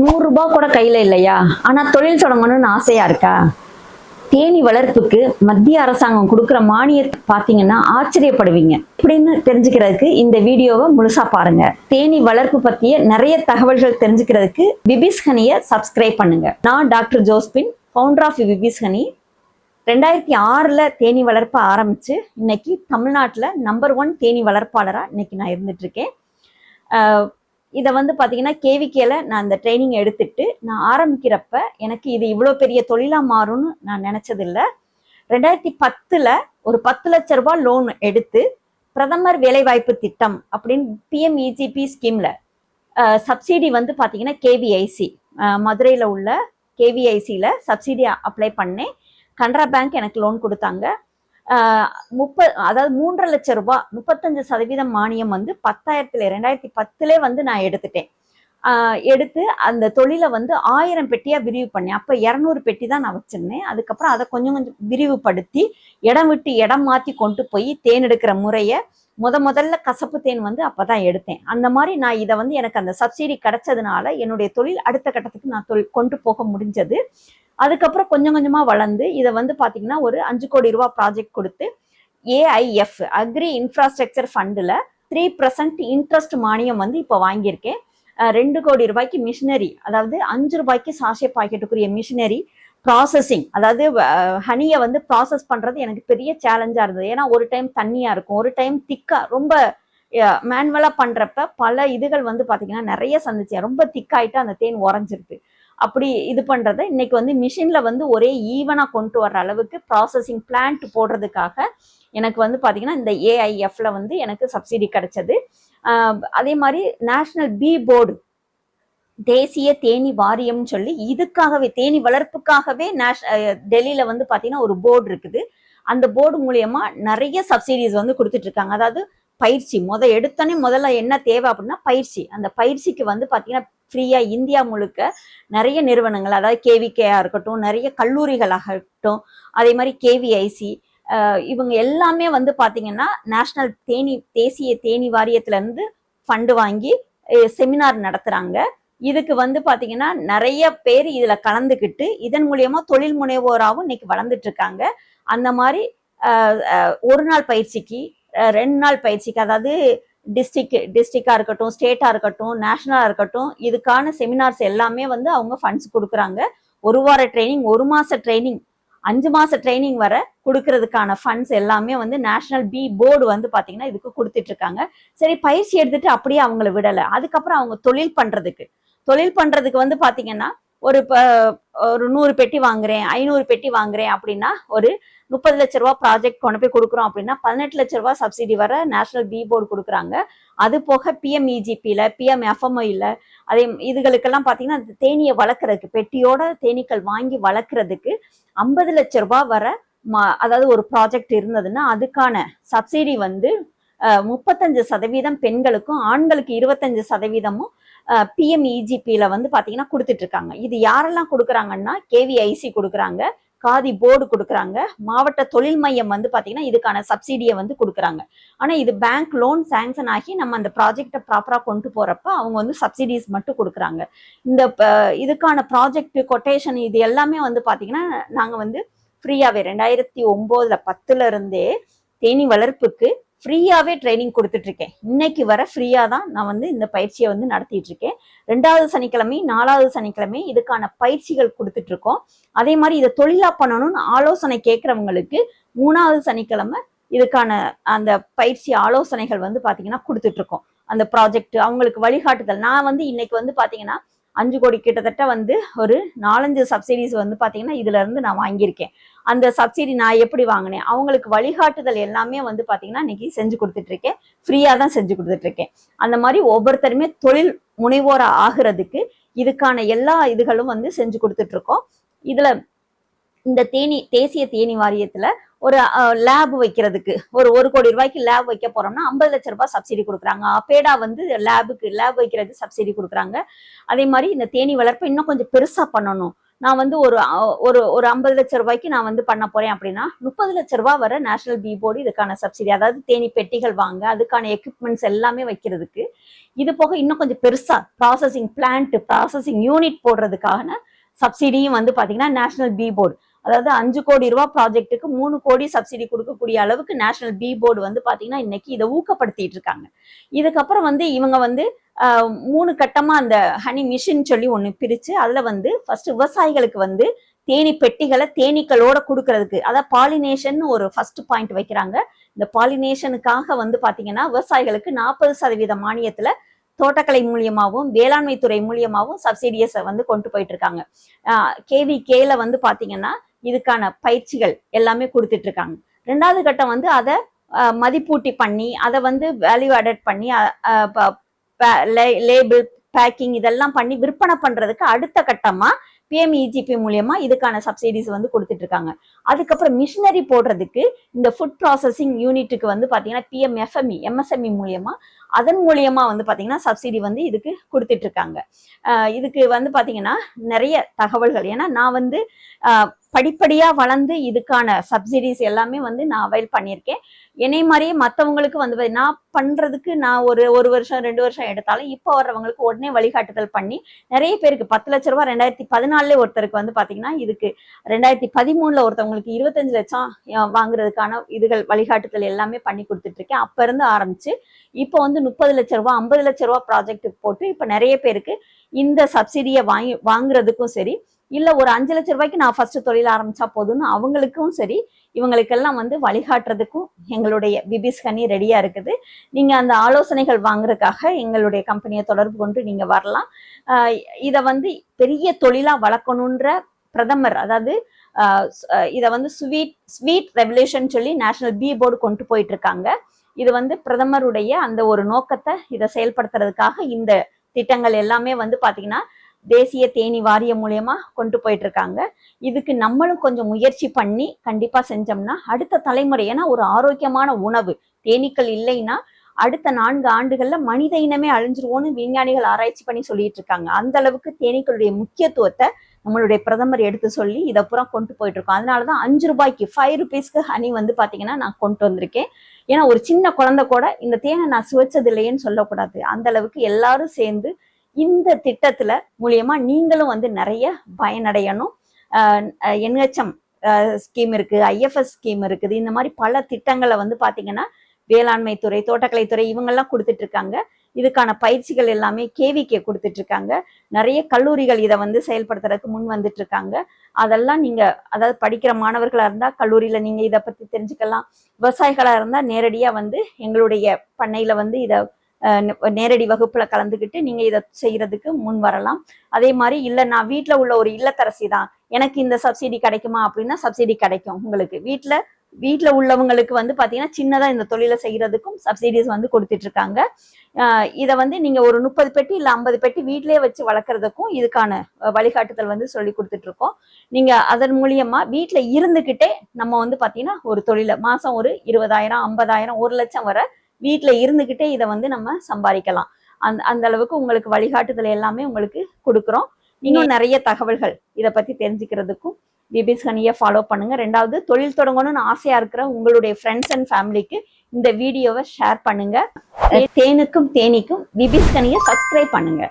நூறு ரூபாய் கூட கையில இல்லையா? ஆனா தொழில் தொடங்கணும்னு ஆசையா இருக்கா? தேனி வளர்ப்புக்கு மத்திய அரசாங்கம் கொடுக்குற மானியத்தை பார்த்தீங்கன்னா ஆச்சரியப்படுவீங்க. இப்படின்னு தெரிஞ்சுக்கிறதுக்கு இந்த வீடியோவை முழுசா பாருங்க. தேனி வளர்ப்பு பத்திய நிறைய தகவல்கள் தெரிஞ்சுக்கிறதுக்கு விபிஸ்கனியை சப்ஸ்கிரைப் பண்ணுங்க. நான் டாக்டர் ஜோஸ்பின் ஃபவுண்டர் ஆஃப் விபிஸ்ஹனி ரெண்டாயிரத்தி ஆறில் தேனி வளர்ப்பை ஆரம்பித்து இன்னைக்கு தமிழ்நாட்டில் நம்பர் ஒன் தேனி வளர்ப்பாளராக இன்னைக்கு நான் இருந்துட்டு இருக்கேன். இதை வந்து பார்த்தீங்கன்னா கேவிகேல நான் இந்த ட்ரைனிங் எடுத்துட்டு நான் ஆரம்பிக்கிறப்ப எனக்கு இது இவ்வளோ பெரிய தொழிலாக மாறும்னு நான் நினச்சதில்ல. ரெண்டாயிரத்தி பத்தில் ஒரு பத்து லட்ச ரூபாய் லோன் எடுத்து பிரதமர் வேலைவாய்ப்பு திட்டம் அப்படின்னு பிஎம்இஜிபி ஸ்கீமில் சப்சிடி வந்து பார்த்தீங்கன்னா கேவிஐசி மதுரையில் உள்ள கேவிஐசியில் சப்சிடி அப்ளை பண்ணேன். கனரா பேங்க் எனக்கு லோன் கொடுத்தாங்க. முப்ப அதாவது மூன்றரை லட்சம் ரூபாய் முப்பத்தஞ்சு சதவீதம் மானியம் வந்து பத்தாயிரத்துல ரெண்டாயிரத்தி பத்துல வந்து நான் எடுத்துட்டேன். எடுத்து அந்த தொழிலை வந்து ஆயிரம் பெட்டியாக விரிவு பண்ணேன். அப்போ இரநூறு பெட்டி தான் நான் வச்சிருந்தேன். அதுக்கப்புறம் அதை கொஞ்சம் கொஞ்சம் விரிவுபடுத்தி இடம் விட்டு இடம் மாற்றி கொண்டு போய் தேன் எடுக்கிற முறையை முத முதல்ல கசப்பு தேன் வந்து அப்போ தான் எடுத்தேன். அந்த மாதிரி நான் இதை வந்து எனக்கு அந்த சப்சிடி கிடைச்சதுனால என்னுடைய தொழில் அடுத்த கட்டத்துக்கு நான் தொழில் கொண்டு போக முடிஞ்சது. அதுக்கப்புறம் கொஞ்சம் கொஞ்சமாக வளர்ந்து இதை வந்து பார்த்தீங்கன்னா ஒரு அஞ்சு கோடி ரூபா ப்ராஜெக்ட் கொடுத்து ஏஐஎஃப் அக்ரி இன்ஃப்ராஸ்ட்ரக்சர் ஃபண்டில் த்ரீ பர்சன்ட் இன்ட்ரெஸ்ட் மானியம் வந்து இப்போ வாங்கியிருக்கேன். ரெண்டு கோடி ரூபாய்க்கு மிஷினரி அதாவது அஞ்சு ரூபாய்க்கு சாஷே பாக்கெட்டுக்குரிய மிஷினரி ப்ராசஸிங் அதாவது ஹனியை வந்து ப்ராசஸ் பண்ணுறது எனக்கு பெரிய சேலஞ்சாக இருந்தது. ஏன்னா ஒரு டைம் தண்ணியாக இருக்கும் ஒரு டைம் திக்காக ரொம்ப மேனுவலாக பண்ணுறப்ப பல இதுகள் வந்து பார்த்திங்கன்னா நிறைய சந்திச்சேன். ரொம்ப திக்காயிட்டு அந்த தேன் உறைஞ்சிருக்கு. அப்படி இது பண்ணுறத இன்னைக்கு வந்து மிஷினில் வந்து ஒரே ஈவனாக கொண்டு வர்ற அளவுக்கு ப்ராசஸிங் பிளான்ட் போடுறதுக்காக எனக்கு வந்து பார்த்திங்கன்னா இந்த ஏஐஎஃப்ல வந்து எனக்கு சப்சிடி கிடைச்சது. அதே மாதிரி நேஷ்னல் பி போர்டு தேசிய தேனி வாரியம்னு சொல்லி இதுக்காகவே தேனி வளர்ப்புக்காகவே நேஷ் டெல்லியில் வந்து பார்த்தீங்கன்னா ஒரு போர்டு இருக்குது. அந்த போர்டு மூலயமா நிறைய சப்சிடிஸ் வந்து கொடுத்துட்டு இருக்காங்க. அதாவது பயிற்சி முத எடுத்தோன்னே முதல்ல என்ன தேவை அப்படின்னா பயிற்சி. அந்த பயிற்சிக்கு வந்து பார்த்தீங்கன்னா ஃப்ரீயாக இந்தியா முழுக்க நிறைய நிறுவனங்கள் அதாவது கேவிகேயா இருக்கட்டும் நிறைய கல்லூரிகளாகட்டும் அதே மாதிரி கேவிஐசி இவங்க எல்லாமே வந்து பார்த்தீங்கன்னா நேஷனல் தேனி தேசிய தேனி வாரியத்துலேருந்து ஃபண்டு வாங்கி செமினார் நடத்துகிறாங்க இதுக்கு வந்து பார்த்தீங்கன்னா நிறைய பேர் இதில் கலந்துக்கிட்டு இதன் மூலயமா தொழில் முனைவோராகவும் இன்னைக்கு வளர்ந்துட்டு இருக்காங்க அந்த மாதிரி ஒரு நாள் பயிற்சிக்கு ரெண்டு நாள் பயிற்சிக்கு அதாவது டிஸ்ட்ரிக்ட் டிஸ்ட்ரிக்டா இருக்கட்டும் ஸ்டேட்டா இருக்கட்டும் நேஷனலா இருக்கட்டும் இதுக்கான செமினார்ஸ் எல்லாமே வந்து அவங்க ஃபண்ட்ஸ் கொடுக்குறாங்க. ஒரு வார ட்ரைனிங் ஒரு மாச ட்ரைனிங் அஞ்சு மாச ட்ரைனிங் வர கொடுக்கறதுக்கான ஃபண்ட்ஸ் எல்லாமே வந்து நேஷனல் பி போர்டு வந்து பாத்தீங்கன்னா இதுக்கு கொடுத்துட்டு இருக்காங்க சரி பயிற்சி எடுத்துட்டு அப்படியே அவங்கள விடலை. அதுக்கப்புறம் அவங்க தொழில் பண்றதுக்கு. தொழில் பண்றதுக்கு வந்து பாத்தீங்கன்னா ஒரு ப- ஒரு நூறு பெட்டி வாங்குறேன் ஐநூறு பெட்டி வாங்குறேன் அப்படின்னா ஒரு முப்பது லட்ச ரூபா ப்ராஜெக்ட் கொண்டு போய் கொடுக்குறோம் அப்படின்னா பதினெட்டு லட்ச ரூபா சப்சிடி வர நேஷனல் பி போர்டு கொடுக்குறாங்க. அது போக பிஎம்இஜிபியில் பிஎம் எஃப்எம்ஐயில் அதே இதுகளுக்கெல்லாம் பார்த்தீங்கன்னா அந்த வளர்க்குறதுக்கு பெட்டியோட தேனீக்கள் வாங்கி வளர்க்குறதுக்கு ஐம்பது லட்ச ரூபா வர மா அதாவது ஒரு ப்ராஜெக்ட் இருந்ததுன்னா அதுக்கான சப்சிடி வந்து முப்பத்தஞ்சு சதவீதம் பெண்களுக்கும் ஆண்களுக்கு இருபத்தஞ்சு சதவீதமும் பிஎம்இஜிபியில் வந்து பார்த்தீங்கன்னா கொடுத்துட்ருக்காங்க. இது யாரெல்லாம் கொடுக்குறாங்கன்னா கேவிஐசி கொடுக்குறாங்க காதி போர்டு கொடுக்குறாங்க மாவட்ட தொழில் மையம் வந்து பார்த்தீங்கன்னா இதுக்கான சப்சிடியை வந்து கொடுக்குறாங்க. ஆனால் இது பேங்க் லோன் சேங்ஷன் ஆகி நம்ம அந்த ப்ராஜெக்டை ப்ராப்பராக கொண்டு போகிறப்ப அவங்க வந்து சப்சிடிஸ் மட்டும் கொடுக்குறாங்க. இந்த இதுக்கான ப்ராஜெக்ட் கொட்டேஷன் இது எல்லாமே வந்து பார்த்தீங்கன்னா நாங்கள் வந்து ஃப்ரீயாகவே ரெண்டாயிரத்தி ஒம்போதில் பத்துல இருந்தே தேனி வளர்ப்புக்கு ஃப்ரீயாகவே ட்ரைனிங் கொடுத்துட்ருக்கேன் இன்னைக்கு வர ஃப்ரீயாக தான் நான் வந்து இந்த பயிற்சியை வந்து நடத்திட்டு இருக்கேன் ரெண்டாவது சனிக்கிழமை நாலாவது சனிக்கிழமை இதுக்கான பயிற்சிகள் கொடுத்துட்டு இருக்கோம் அதே மாதிரி இதை தொழிலா பண்ணணும்னு ஆலோசனை கேட்குறவங்களுக்கு மூணாவது சனிக்கிழமை இதுக்கான அந்த பயிற்சி ஆலோசனைகள் வந்து பார்த்தீங்கன்னா கொடுத்துட்ருக்கோம் அந்த ப்ராஜெக்ட் அவங்களுக்கு வழிகாட்டுதல். நான் வந்து இன்னைக்கு வந்து பார்த்தீங்கன்னா அஞ்சு கோடி கிட்டத்தட்ட வந்து ஒரு நாலஞ்சு சப்சிடிஸ் வந்து பார்த்தீங்கன்னா இதுலேருந்து நான் வாங்கியிருக்கேன். அந்த சப்சிடி நான் எப்படி வாங்கினேன்? அவங்களுக்கு வழிகாட்டுதல் எல்லாமே வந்து பார்த்தீங்கன்னா இன்னைக்கு செஞ்சு கொடுத்துட்ருக்கேன். ஃப்ரீயாக தான் செஞ்சு கொடுத்துட்ருக்கேன். அந்த மாதிரி ஒவ்வொருத்தருமே தொழில் முனைவோராக ஆகுறதுக்கு இதுக்கான எல்லா இதுகளும் வந்து செஞ்சு கொடுத்துட்ருக்கோம். இதில் இந்த தேனி தேசிய தேனி வாரியத்தில் ஒரு லேப் வைக்கிறதுக்கு. ஒரு ஒரு கோடி ரூபாய்க்கு லேப் வைக்க போறோம்னா ஐம்பது லட்ச ரூபாய் சப்சிடி கொடுக்குறாங்க. அப்பேடா வந்து லேபுக்கு லேப் வைக்கிறதுக்கு சப்சிடி கொடுக்குறாங்க. அதே மாதிரி இந்த தேனி வளர்ப்பு இன்னும் கொஞ்சம் பெருசா பண்ணணும். நான் வந்து ஒரு ஒரு ஒரு ஐம்பது லட்ச ரூபாய்க்கு நான் வந்து பண்ண போறேன் அப்படின்னா முப்பது லட்ச ரூபாய் வர நேஷனல் பி போர்டு இதுக்கான சப்சிடி அதாவது தேனி பெட்டிகள் வாங்க அதுக்கான எக்யூப்மெண்ட்ஸ் எல்லாமே வைக்கிறதுக்கு. இது போக இன்னும் கொஞ்சம் பெருசா ப்ராசஸிங் பிளான்ட் ப்ராசஸிங் யூனிட் போடுறதுக்கான சப்சிடியும் வந்து பாத்தீங்கன்னா நேஷனல் பி போர்டு அதாவது அஞ்சு கோடி ரூபா ப்ராஜெக்ட்டுக்கு மூணு கோடி சப்சிடி கொடுக்கக்கூடிய அளவுக்கு நேஷனல் பி போர்டு வந்து பாத்தீங்கன்னா இன்னைக்கு இதை ஊக்கப்படுத்திட்டு இருக்காங்க. இதுக்கப்புறம் வந்து இவங்க வந்து மூணு கட்டமா அந்த ஹனி மிஷின் சொல்லி ஒன்று பிரிச்சு அதுல வந்து ஃபர்ஸ்ட் விவசாயிகளுக்கு வந்து தேனி பெட்டிகளை தேனீக்களோட கொடுக்கறதுக்கு அதாவது பாலினேஷன் ஒரு ஃபர்ஸ்ட் பாயிண்ட் வைக்கிறாங்க. இந்த பாலினேஷனுக்காக வந்து பாத்தீங்கன்னா விவசாயிகளுக்கு நாற்பது சதவீத மானியத்துல தோட்டக்கலை மூலியமாகவும் வேளாண்மை துறை மூலியமாகவும் சப்சிடியஸை வந்து கொண்டு போயிட்டு இருக்காங்க. கேவி கேல வந்து பாத்தீங்கன்னா இதுக்கான பயிற்சிகள் எல்லாமே கொடுத்துட்டு இருக்காங்க ரெண்டாவது கட்டம் வந்து அதை மதிப்பூட்டி பண்ணி அதை வந்து வேல்யூ ஆடட் பண்ணி லேபிள் பேக்கிங் இதெல்லாம் பண்ணி விற்பனை பண்றதுக்கு அடுத்த கட்டமா பிஎம்இஜிபி மூலியமா இதுக்கான சப்சிடிஸ் வந்து கொடுத்துட்டு இருக்காங்க அதுக்கப்புறம் மிஷினரி போடுறதுக்கு இந்த ஃபுட் ப்ராசஸிங் யூனிட்டுக்கு வந்து பாத்தீங்கன்னா பிஎம்எஃப்எம்இ எம்எஸ்எம்இ மூலியமா அதன் மூலியமா வந்து பாத்தீங்கன்னா சப்சிடி வந்து இதுக்கு கொடுத்துட்டு இருக்காங்க இதுக்கு வந்து பாத்தீங்கன்னா நிறைய தகவல்கள். ஏன்னா நான் வந்து படிப்படியா வளர்ந்து இதுக்கான சப்சிடிஸ் எல்லாமே வந்து நான் அவைல் பண்ணியிருக்கேன். என்னை மாதிரியே மற்றவங்களுக்கு வந்து நான் பண்றதுக்கு நான் ஒரு ஒரு வருஷம் ரெண்டு வருஷம் எடுத்தாலும் இப்போ வர்றவங்களுக்கு உடனே வழிகாட்டுதல் பண்ணி நிறைய பேருக்கு பத்து லட்ச ரூபா ரெண்டாயிரத்தி பதினாலுல ஒருத்தருக்கு வந்து பாத்தீங்கன்னா இதுக்கு ரெண்டாயிரத்தி பதிமூணுல ஒருத்தவங்களுக்கு இருபத்தஞ்சு லட்சம் வாங்குறதுக்கான இதுகள் வழிகாட்டுதல் எல்லாமே பண்ணி கொடுத்துட்டு இருக்கேன் அப்ப இருந்து ஆரம்பிச்சு இப்போ வந்து முப்பது லட்ச ரூபா ஐம்பது லட்ச ரூபா ப்ராஜெக்ட்டுக்கு போட்டு இப்போ நிறைய பேருக்கு இந்த சப்சிடியை வாங்கி வாங்குறதுக்கும் சரி இல்லை ஒரு அஞ்சு லட்ச ரூபாய்க்கு நான் ஃபர்ஸ்ட் தொழில் ஆரம்பிச்சா போதும்னு அவங்களுக்கும் சரி இவங்களுக்கெல்லாம் வந்து வழிகாட்டுறதுக்கும் எங்களுடைய பிபிஸ் கனி ரெடியாக இருக்குது. நீங்கள் அந்த ஆலோசனைகள் வாங்குறதுக்காக எங்களுடைய கம்பெனியை தொடர்பு கொண்டு நீங்கள் வரலாம். இதை வந்து பெரிய தொழிலாக வளர்க்கணுன்ற பிரதமர் அதாவது இதை வந்து ஸ்வீட் ஸ்வீட் ரெவல்யூஷன் சொல்லி நேஷனல் பி போர்டு கொண்டு போயிட்டு இருக்காங்க இது வந்து பிரதமருடைய அந்த ஒரு நோக்கத்தை இதை செயல்படுத்துறதுக்காக இந்த திட்டங்கள் எல்லாமே வந்து பார்த்தீங்கன்னா தேசிய தேனி வாரியம் மூலயமா கொண்டு போயிட்டு இருக்காங்க இதுக்கு நம்மளும் கொஞ்சம் முயற்சி பண்ணி கண்டிப்பா செஞ்சோம்னா அடுத்த தலைமுறை ஏன்னா ஒரு ஆரோக்கியமான உணவு தேனீக்கள் இல்லைன்னா அடுத்த நான்கு ஆண்டுகள்ல மனித இனமே அழிஞ்சிருவோம்னு விஞ்ஞானிகள் ஆராய்ச்சி பண்ணி சொல்லிட்டு இருக்காங்க அந்த அளவுக்கு தேனீக்களுடைய முக்கியத்துவத்தை நம்மளுடைய பிரதமர் எடுத்து சொல்லி இதை பூரா கொண்டு போயிட்டு இருக்கோம் அதனாலதான் அஞ்சு ரூபாய்க்கு ஃபைவ் ருபீஸ்க்கு ஹனி வந்து பாத்தீங்கன்னா நான் கொண்டு வந்திருக்கேன். ஏன்னா ஒரு சின்ன குழந்தை கூட இந்த தேனை நான் சுவைச்சது இல்லையேன்னு சொல்லக்கூடாது. அந்த அளவுக்கு எல்லாரும் சேர்ந்து இந்த திட்டத்துல மூலியமா நீங்களும் வந்து நிறைய பயனடையணும். என்ஹெச்எம் ஸ்கீம் இருக்கு ஐஎஃப்எஸ் ஸ்கீம் இருக்குது. இந்த மாதிரி பல திட்டங்களை வந்து பாத்தீங்கன்னா வேளாண்மை துறை தோட்டக்கலை துறை இவங்கெல்லாம் கொடுத்துட்டு இருக்காங்க. இதுக்கான பயிற்சிகள் எல்லாமே கேவிகே கொடுத்துட்டு இருக்காங்க. நிறைய கல்லூரிகள் இதை வந்து செயல்படுத்துறதுக்கு முன் வந்துட்டு இருக்காங்க. அதெல்லாம் நீங்க அதாவது படிக்கிற மாணவர்களா இருந்தா கல்லூரியில நீங்க இதை பத்தி தெரிஞ்சுக்கலாம். விவசாயிகளா இருந்தா நேரடியா வந்து எங்களுடைய பண்ணையில வந்து இதை நேரடி வகுப்புல கலந்துக்கிட்டு நீங்க இதை செய்யறதுக்கு முன் வரலாம். அதே மாதிரி இல்ல நான் வீட்டுல உள்ள ஒரு இல்லத்தரசி தான். எனக்கு இந்த சப்சிடி கிடைக்குமா அப்படின்னா சப்சிடி கிடைக்கும் உங்களுக்கு. வீட்டுல வீட்டில் உள்ளவங்களுக்கு வந்து பாத்தீங்கன்னா சின்னதா இந்த தொழிலை செய்யறதுக்கும் சப்சிடிஸ் வந்து கொடுத்துட்டு இருக்காங்க இதை வந்து நீங்க ஒரு முப்பது பெட்டி இல்ல ஐம்பது பெட்டி வீட்டிலே வச்சு வளர்க்குறதுக்கும் இதுக்கான வழிகாட்டுதல் வந்து சொல்லி கொடுத்துட்டு இருக்கோம் நீங்க அதன் மூலியமா வீட்டில் இருந்துகிட்டே நம்ம வந்து பாத்தீங்கன்னா ஒரு தொழிலை மாசம் ஒரு இருபதாயிரம் ஐம்பதாயிரம் ஒரு லட்சம் வரை வீட்ல இருந்துகிட்டே இதை வந்து நம்ம சம்பாதிக்கலாம். அந்த அந்த அளவுக்கு உங்களுக்கு வழிகாட்டுதல் எல்லாமே உங்களுக்கு கொடுக்குறோம். இன்னும் நிறைய தகவல்கள் இதை பத்தி தெரிஞ்சுக்கிறதுக்கும் பிபிஸ் ஹனியை ஃபாலோ பண்ணுங்க. ரெண்டாவது தொழில் தொடங்கணும்னு ஆசையா இருக்கிற உங்களுடைய ஃப்ரெண்ட்ஸ் அண்ட் ஃபேமிலிக்கு இந்த வீடியோவை ஷேர் பண்ணுங்க. தேனுக்கும் தேனிக்கும் பிபிஸ் ஹனியை சப்ஸ்கிரைப் பண்ணுங்க.